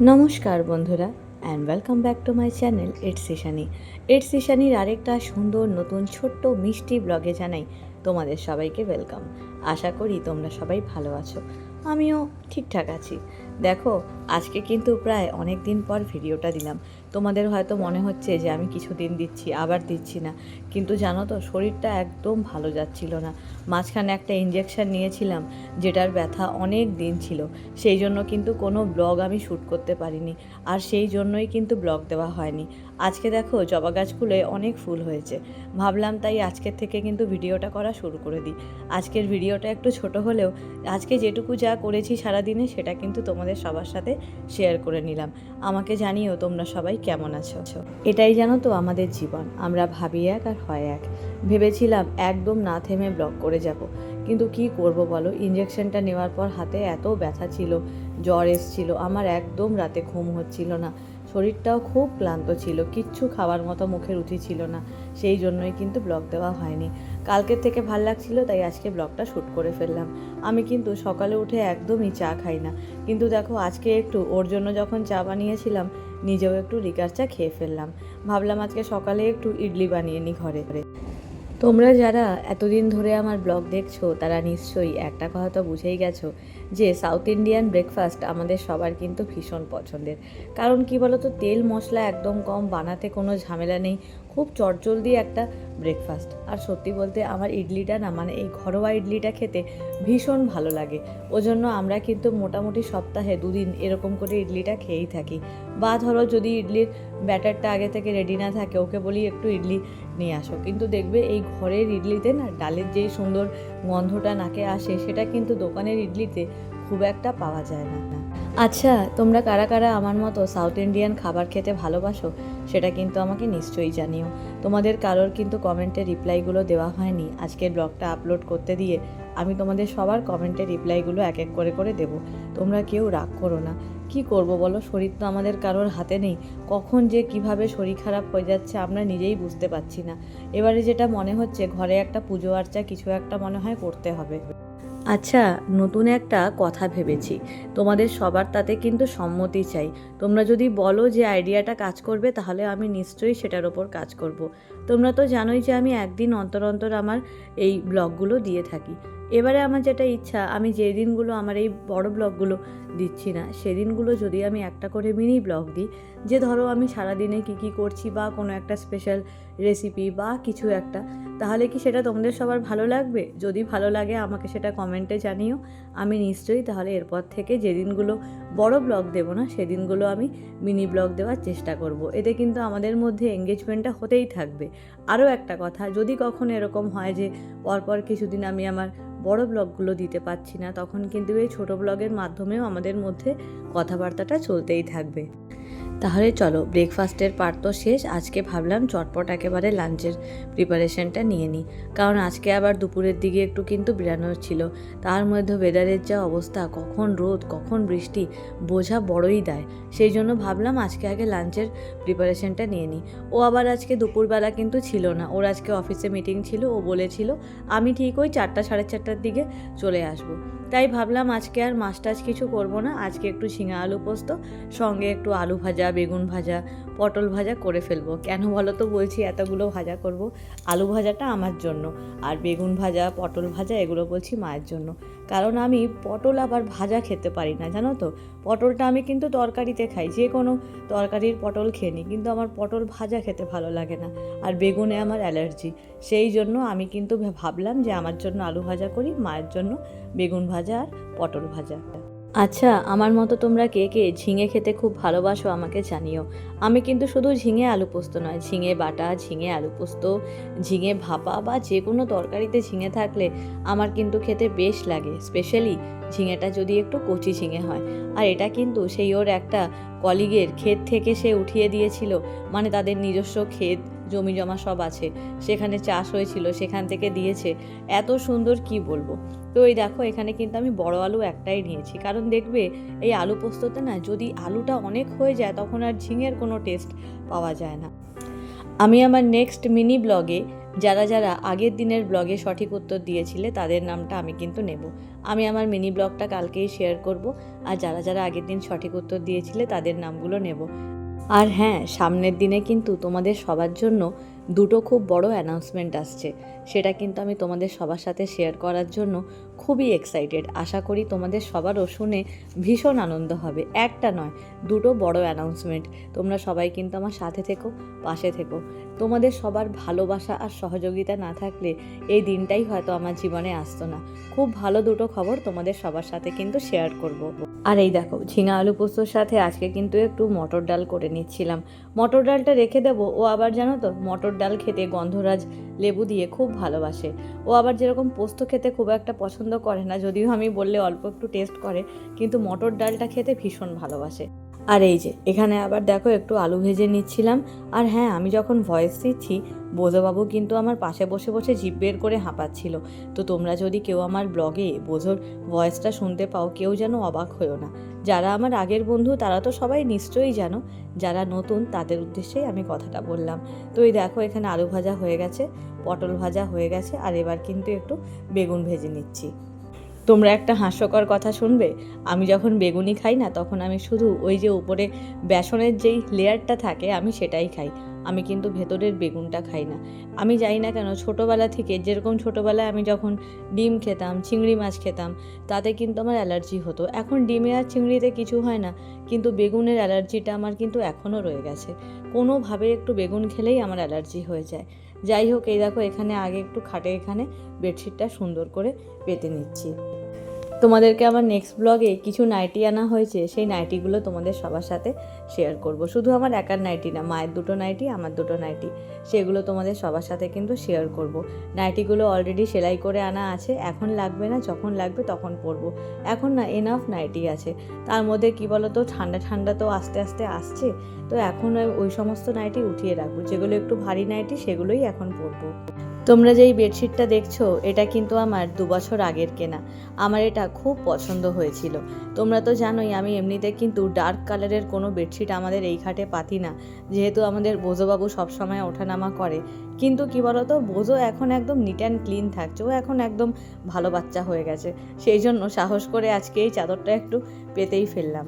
নমস্কার বন্ধুরা and welcome back to my channel it's Ishani it's ইশানির আরেকটা সুন্দর, নতুন, ছোট্ট, মিষ্টি ব্লগে জানাই তোমাদের সবাইকে ওয়েলকাম আশা করি তোমরা সবাই ভালো আছো। আমিও ঠিকঠাক আছি। দেখো, আজকে কিন্তু প্রায় অনেক দিন পর ভিডিওটা দিলাম। তোমাদের হয়তো মনে হচ্ছে যে আমি কিছুদিন দিচ্ছি, আবার দিচ্ছি না। কিন্তু জানো তো, শরীরটা একদম ভালো যাচ্ছিল না। মাঝখানে একটা ইঞ্জেকশন নিয়েছিলাম, যেটার ব্যথা অনেক দিন ছিল। সেই জন্য কিন্তু কোনো ব্লগ আমি শ্যুট করতে পারিনি। আর সেই জন্যই কিন্তু ব্লগ দেওয়া হয়নি। আজকে দেখো, জবা গাছগুলোয় অনেক ফুল হয়েছে। ভাবলাম তাই আজকের থেকে কিন্তু ভিডিওটা করা শুরু করে দিই। আজকের ভিডিওটা একটু ছোট হলেও, আজকে যেটুকু যা করেছি সারাদিনে, সেটা কিন্তু তোমাদের সবার সাথে শেয়ার করে নিলাম। আমাকে জানিও তোমরা সবাই কেমন আছো? এটাই জানো তো আমাদের জীবন, আমরা ভাবি এক আর হয় এক। ভেবেছিলাম একদম না থেমে ব্লক করে যাব, কিন্তু কি করব বলো? ইঞ্জেকশনটা নেওয়ার পর হাতে এত ব্যথা ছিল, জ্বর এসছিল, আমার একদম রাতে ঘুম হচ্ছিল না। শরীরটাও খুব ক্লান্ত ছিল, কিচ্ছু খাওয়ার মতো মুখে রুচি ছিল না, সেই জন্যই কিন্তু ব্লগ দেওয়া হয়নি। কালকের থেকে ভালো লাগছিল, তাই আজকে ব্লগটা শ্যুট করে ফেললাম। আমি কিন্তু সকালে উঠে একদমই চা খাই না, কিন্তু দেখো আজকে একটু, ওর জন্য যখন চা বানিয়েছিলাম, নিজেও একটু রিকার চা খেয়ে ফেললাম। ভাবলাম আজকে সকালে একটু ইডলি বানিয়ে নিই ঘরে ঘরে। তোমরা যারা এতদিন ধরে আমার ব্লগ দেখছ, তারা নিশ্চয়ই একটা কথা তো বুঝেই গেছো যে সাউথ ইন্ডিয়ান ব্রেকফাস্ট আমাদের সবার কিন্তু ভীষণ পছন্দের। কারণ কি বলতো, তেল মশলা একদম কম, বানাতে কোনো ঝামেলা নেই, খুব চটজলদি একটা ব্রেকফাস্ট আর সত্যি বলতে আমার ইডলিটা না মানে এই ঘরোয়া ইডলিটা খেতে ভীষণ ভালো লাগে। ওজন্য আমরা কিন্তু মোটামুটি সপ্তাহে দুদিন এরকম করে ইডলিটা খেয়েই থাকি। বা ধরো যদি ইডলির ব্যাটারটা আগে থেকে রেডি না থাকে, ওকে বলি একটু ইডলি নিয়ে আসো। কিন্তু দেখবে এই ঘরের ইডলিতে না, ডালের যেই সুন্দর গন্ধটা নাকে আসে, সেটা কিন্তু দোকানের ইডলিতে খুব একটা পাওয়া যায় না। আচ্ছা তোমরা কারা কারা আমার মতো সাউথ ইন্ডিয়ান খাবার খেতে ভালোবাসো? সেটা কিন্তু আমাকে নিশ্চয়ই জানিও। তোমাদের কারোর কিন্তু কমেন্টে রিপ্লাইগুলো দেওয়া হয়নি। আজকের ব্লগটা আপলোড করতে দিয়ে আমি তোমাদের সবার কমেন্টে রিপ্লাইগুলো এক এক করে করে দেব। তোমরা কেউ রাগ করো না। কি করব বলো? শরীর তো আমাদের কারোর হাতে নেই। কখন যে কীভাবে শরীর খারাপ হয়ে যাচ্ছে আমরা নিজেই বুঝতে পারছি না। এবারে যেটা মনে হচ্ছে, ঘরে একটা পুজো আর্চা কিছু একটা মনে হয় করতে হবে। আচ্ছা নতুন একটা কথা ভেবেছি। তোমাদের সবার তাতে কিন্তু সম্মতি চাই। তোমরা যদি বলো যে আইডিয়াটা কাজ করবে, তাহলে আমি নিশ্চয়ই সেটার ওপর কাজ করব। তোমরা তো জানোই যে আমি একদিন অন্তর অন্তর আমার এই ব্লগগুলো দিয়ে থাকি। এবারে আমার যেটা ইচ্ছা, আমি যে দিনগুলো আমার এই বড় ব্লগগুলো দিচ্ছি না, সেদিনগুলো যদি আমি একটা করে মিনি ব্লগ দিই, যে ধরো আমি সারাদিনে কী কী করছি বা কোনো একটা স্পেশাল রেসিপি বা কিছু একটা, তাহলে কি সেটা তোমাদের সবার ভালো লাগবে? যদি ভালো লাগে, আমাকে সেটা কমেন্টে জানিও। আমি নিশ্চয়ই তাহলে এরপর থেকে যেদিনগুলো বড় ব্লগ দেবো না, সেদিনগুলো আমি মিনি ব্লগ দেওয়ার চেষ্টা করব। এতে কিন্তু আমাদের মধ্যে এঙ্গেজমেন্টটা হতেই থাকবে। আরও একটা কথা, যদি কখনো এরকম হয় যে পরপর কিছুদিন আমি আমার বড় ব্লগগুলো দিতে পারছি না, তখন কিন্তু এই ছোট ব্লগের মাধ্যমেও আমাদের মধ্যে কথাবার্তাটা চলতেই থাকবে। তাহলে চলো ব্রেকফাস্টের পার্ট তো শেষ। আজকে ভাবলাম চটপট একেবারে লাঞ্চের প্রিপারেশনটা নিয়ে নিই। কারণ আজকে আবার দুপুরের দিকে একটু কিন্তু বেরানোর ছিল। তার মধ্যে ওয়েদারের যা অবস্থা, কখন রোদ, কখন বৃষ্টি, বোঝা বড়ই দেয়। সেই জন্য ভাবলাম আজকে আগে লাঞ্চের প্রিপারেশনটা নিয়ে নিই। ও আবার আজকে দুপুরবেলা কিন্তু ছিল না। ওর আজকে অফিসে মিটিং ছিল, ও বলেছিল, আমি ঠিক ওই চারটা, সাড়ে চারটার দিকে চলে আসব। তাই ভাবলাম আজকে আর মাছ টাছ কিছু করব না। আজকে একটু ঝিঙা আলু পোস্ত, সঙ্গে একটু আলু ভাজা বেগুন ভাজা, পটল ভাজা করে ফেলব। কেন বলো তো? বলছি এতগুলো ভাজা করব। আলু ভাজাটা আমার জন্য আর বেগুন ভাজা, পটল ভাজা এগুলো বলছি মায়ের জন্য। কারণ আমি পটল আবার ভাজা খেতে পারি না, জানো তো? পটলটা আমি কিন্তু তরকারিতে খাই, যে কোনো তরকারির পটল খেয়ে নিই, কিন্তু আমার পটল ভাজা খেতে ভালো লাগে না আর বেগুনে আমার অ্যালার্জি। সেই জন্য আমি কিন্তু ভাবলাম যে আমার জন্য আলু ভাজা করি, মায়ের জন্য বেগুন ভাজা আর পটল ভাজা। আচ্ছা আমার মতো তোমরা কে কে ঝিঙে খেতে খুব ভালোবাসো আমাকে জানিও। আমি কিন্তু শুধু ঝিঙে আলু পোস্ত নয়, ঝিঙে বাটা, ঝিঙে আলু পোস্ত, ঝিঙে ভাপা বা যে কোনো তরকারিতে ঝিঙে থাকলে আমার কিন্তু খেতে বেশ লাগে। স্পেশালি ঝিঙেটা যদি একটু কচি ঝিঙে হয়। আর এটা কিন্তু সেই ওর একটা কলিগের ক্ষেত থেকে সে উঠিয়ে দিয়েছিল। মানে তাদের নিজস্ব ক্ষেত জমি জমা সব আছে। সেখানে চাষ হয়েছিল, সেখান থেকে দিয়েছে। এত সুন্দর কি বলব? তো এই দেখো, এখানে কিন্তু আমি বড় আলু একটাই নিয়েছি। কারণ দেখবে, এই আলু পোস্ততে না, যদি আলুটা অনেক হয়ে যায়, তখন আর ঝিঙের কোনো টেস্ট পাওয়া যায় না। আমি আমার নেক্সট মিনি ব্লগে যারা যারা আগের দিনের ব্লগে সঠিক উত্তর দিয়েছিলে, তাদের নামটা আমি কিন্তু নেব। আমি আমার মিনি ব্লগটা কালকেই শেয়ার করব। আর যারা যারা আগের দিন সঠিক উত্তর দিয়েছিলে, তাদের নামগুলো নেব। আর হ্যাঁ সামনের দিনে কিন্তু তোমাদের সবার জন্য দুটো খুব বড় অ্যানাউন্সমেন্ট আসছে। সেটা কিন্তু আমি তোমাদের সবার সাথে শেয়ার করার জন্য খুবই এক্সাইটেড আশা করি তোমাদের সবারও শুনে ভীষণ আনন্দ হবে। একটা নয়, দুটো বড় অ্যানাউন্সমেন্ট তোমরা সবাই কিন্তু আমার সাথে থেকো, পাশে থেকো। তোমাদের সবার ভালোবাসা আর সহযোগিতা না থাকলে এই দিনটাই হয়তো আমার জীবনে আসতো না। খুব ভালো দুটো খবর তোমাদের সবার সাথে কিন্তু শেয়ার করব। আর এই দেখো, ঝিঙা আলু পোস্তর সাথে আজকে কিন্তু একটু মটর ডাল করে নিচ্ছিলাম। মটর ডালটা রেখে দেবো, ও আবার জানো তো, মটর ডাল খেতে গন্ধরাজ লেবু দিয়ে খুব ভালোবাসে। ও আবার যেরকম পোস্ত খেতে খুব একটা পছন্দ করে না, যদিও আমি বললে অল্প একটু টেস্ট করে, কিন্তু মটর ডালটা খেতে ভীষণ ভালোবাসে। আর এই যে, এখানে আবার দেখো একটু আলু ভেজে নিচ্ছিলাম। আর হ্যাঁ আমি যখন ভয়েস দিচ্ছি, বোঝোবাবু কিন্তু আমার পাশে বসে বসে জিভ বের করে হাঁপাচ্ছিল। তো তোমরা যদি কেউ আমার ব্লগে বোঝোর ভয়েসটা শুনতে পাও, কেউ যেন অবাক হয়েও না। যারা আমার আগের বন্ধু, তারা তো সবাই নিশ্চয়ই জানো। যারা নতুন, তাদের উদ্দেশ্যেই আমি কথাটা বললাম। তো এই দেখো, এখানে আলু ভাজা হয়ে গেছে, পটল ভাজা হয়ে গেছে। আর এবার কিন্তু একটু বেগুন ভেজে নিচ্ছি। তোমরা একটা হাস্যকর কথা শুনবে। আমি যখন বেগুনি খাই না, তখন আমি শুধু ওই যে উপরে বেসনের যেই লেয়ারটা থাকে, আমি সেটাই খাই। আমি কিন্তু ভেতরের বেগুনটা খাই না। আমি জানি না কেন, ছোটোবেলা থেকে, যেরকম ছোটোবেলায় আমি যখন ডিম খেতাম, চিংড়ি মাছ খেতাম, তাতে কিন্তু আমার অ্যালার্জি হতো। এখন ডিমে আর চিংড়িতে কিছু হয় না, কিন্তু বেগুনের অ্যালার্জিটা আমার কিন্তু এখনও রয়ে গেছে। কোনোভাবে একটু বেগুন খেলেই আমার অ্যালার্জি হয়ে যায়। যাই হোক, এই দেখো, এখানে আগে একটু খাটে এখানে বেডশিটটা সুন্দর করে পেতে নিচ্ছি। তোমাদেরকে আমার নেক্সট ব্লগে কিছু নাইটি আনা হয়েছে, সেই নাইটিগুলো তোমাদের সবার সাথে শেয়ার করব। শুধু আমার একার নাইটি না, মায়ের দুটো নাইটি আমার দুটো নাইটি সেগুলো তোমাদের সবার সাথে কিন্তু শেয়ার করব। নাইটিগুলো অলরেডি সেলাই করে আনা আছে, এখন লাগবে না, যখন লাগবে তখন পরবো। এখন না এনাফ নাইটি আছে। তার মধ্যে কি বলো তো ঠান্ডা ঠান্ডা তো আস্তে আস্তে আসছে, তো এখন ওই- সমস্ত নাইটি উঠিয়ে রাখব। যেগুলো একটু ভারী নাইটি সেগুলোই এখন পরবো। তোমরা যেই বেডশিটটা দেখছ, এটা কিন্তু আমার দু বছর আগের কেনা। আমার এটা খুব পছন্দ হয়েছিল। তোমরা তো জানোই, আমি এমনিতে কিন্তু ডার্ক কালারের কোনো বেডশিট আমাদের এই খাটে পাতি না। যেহেতু আমাদের বোঝোবাবু সবসময় ওঠানামা করে। কিন্তু কি বলতো, বোঝো এখন একদম নিট অ্যান্ড ক্লিন থাকছে। ও এখন একদম ভালো বাচ্চা হয়ে গেছে। সেই জন্য সাহস করে আজকে এই চাদরটা একটু পেতেই ফেললাম।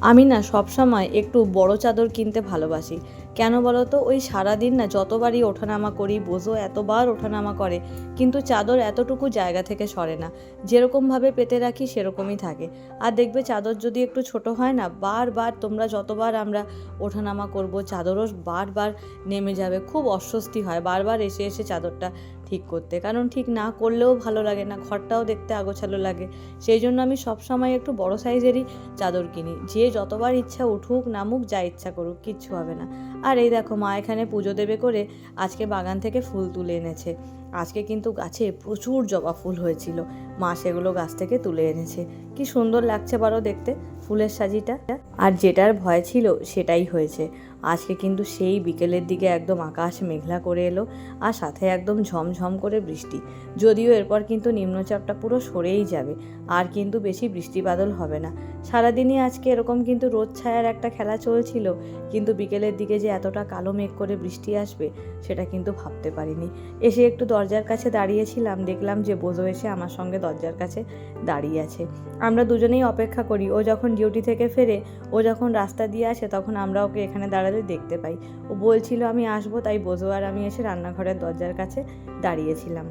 আমি না সবসময় একটু বড় চাদর কিনতে ভালোবাসি। কেন বলো তো? ওই সারাদিন না যতবারই ওঠানামা করি, বোঝো এতবার ওঠানামা করে, কিন্তু চাদর এতটুকু জায়গা থেকে সরে না। যেরকমভাবে পেতে রাখি সেরকমই থাকে। আর দেখবে চাদর যদি একটু ছোট হয় না, বারবার তোমরা যতবার আমরা ওঠানামা করব, চাদরও বারবার নেমে যাবে, খুব অস্বস্তি হয়। বারবার এসে এসে চাদরটা ঠিক করতে। কারণ ঠিক না করলেও ভালো লাগে না, ঘরটাও দেখতে আগোছালো লাগে। সেই জন্য আমি সবসময় একটু বড় সাইজেরই চাদর কিনি। যে যতবার ইচ্ছা উঠুক, নামুক, যা ইচ্ছা করুক, কিচ্ছু হবে না। আর এই দেখো, মা এখানে পুজো দেবে করে আজকে বাগান থেকে ফুল তুলে এনেছে। আজকে কিন্তু গাছে প্রচুর জবা ফুল হয়েছিল। মা সেগুলো গাছ থেকে তুলে এনেছে। কি সুন্দর লাগছে বারো দেখতে, ফুলের সাজিটা। আর যেটার ভয় ছিল সেটাই হয়েছে। আজকে কিন্তু সেই বিকেলের দিকে একদম আকাশ মেঘলা করে এলো আর সাথে একদম ঝমঝম করে বৃষ্টি। যদিও এরপর কিন্তু নিম্নচাপটা পুরো সরেই যাবে, আর কিন্তু বেশি বৃষ্টি বাদল হবে না। সারাদিনই আজকে এরকম কিন্তু রোদ ছায়ার একটা খেলা চলছিল, কিন্তু বিকেলের দিকে যে এতটা কালো মেঘ করে বৃষ্টি আসবে, সেটা কিন্তু ভাবতে পারিনি। এসে একটু দরজার কাছে দাঁড়িয়েছিলাম, দেখলাম যে বোঝো এসে আমার সঙ্গে দরজার কাছে দাঁড়িয়ে আছে। আমরা দুজনেই অপেক্ষা করি, ও যখন ডিউটি থেকে ফেরে, ও যখন রাস্তা দিয়ে আসে, তখন আমরা ওকে এখানে দাঁড়ালে দেখতে পাই। ও বলছিল, আমি আসব। তাই বোঝো আর আমি এসে রান্নাঘরের দরজার কাছে দাঁড়িয়েছিলাম।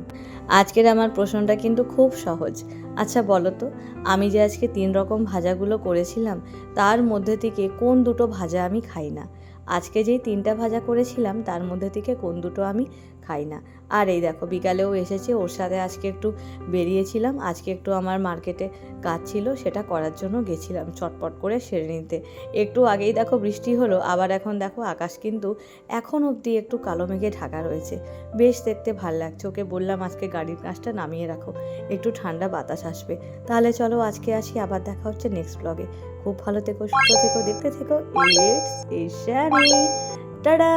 আজকের আমার প্রশ্নটা কিন্তু খুব সহজ। আচ্ছা বলো তো, আমি যে আজকে তিন রকম ভাজাগুলো করেছিলাম, তার মধ্যে থেকে কোন দুটো ভাজা আমি খাই না? আজকে যেই তিনটা ভাজা করেছিলাম, তার মধ্যে থেকে কোন দুটো আমি খাই না। আর এই দেখো, বিকালেও এসেছে, ওর সাথে আজকে একটু বেরিয়েছিলাম। আজকে একটু আমার মার্কেটে কাজ ছিল, সেটা করার জন্য গেছিলাম চটপট করে সেরে নিতে। একটু আগেই দেখো বৃষ্টি হলো, আবার এখন দেখো আকাশ কিন্তু এখন অবধি একটু কালো মেঘে ঢাকা রয়েছে। বেশ দেখতে ভালো লাগছে, ওকে বললাম আজকে গাড়ির কাজটা নামিয়ে রাখো, একটু ঠান্ডা বাতাস আসবে। তাহলে চলো আজকে আসি, আবার দেখা হচ্ছে নেক্সট ব্লগে খুব ভালো থেকো, সুস্থ থেকো, দেখতে থেকো টাটা